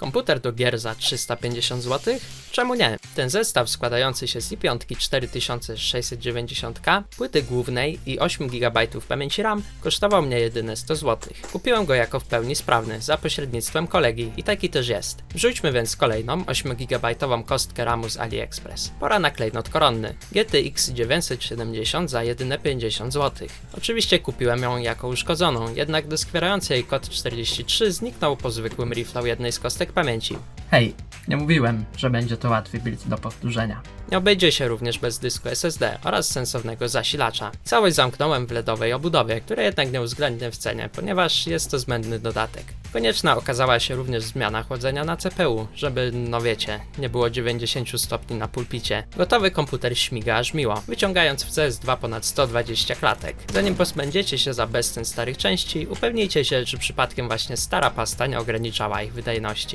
Komputer do gier za 350 zł? Czemu nie? Ten zestaw składający się z i5 4690K, płyty głównej i 8 GB pamięci RAM kosztował mnie jedyne 100 zł. Kupiłem go jako w pełni sprawny za pośrednictwem kolegi i taki też jest. Wrzućmy więc kolejną 8 GB kostkę RAMu z AliExpress. Pora na klejnot koronny. GTX 970 za jedyne 50 zł. Oczywiście kupiłem ją jako uszkodzoną, jednak doskwierający jej kod 43 zniknął po zwykłym reflow jednej z kostek pamięci. Hej, nie mówiłem, że będzie to łatwy build do powtórzenia. Nie obejdzie się również bez dysku SSD oraz sensownego zasilacza. Całość zamknąłem w LEDowej obudowie, które jednak nie uwzględnię w cenie, ponieważ jest to zbędny dodatek. Konieczna okazała się również zmiana chłodzenia na CPU, żeby, no wiecie, nie było 90 stopni na pulpicie. Gotowy komputer śmiga aż miło, wyciągając w CS2 ponad 120 klatek. Zanim pozbędziecie się za bezcen starych części, upewnijcie się, czy przypadkiem właśnie stara pasta nie ograniczała ich wydajności.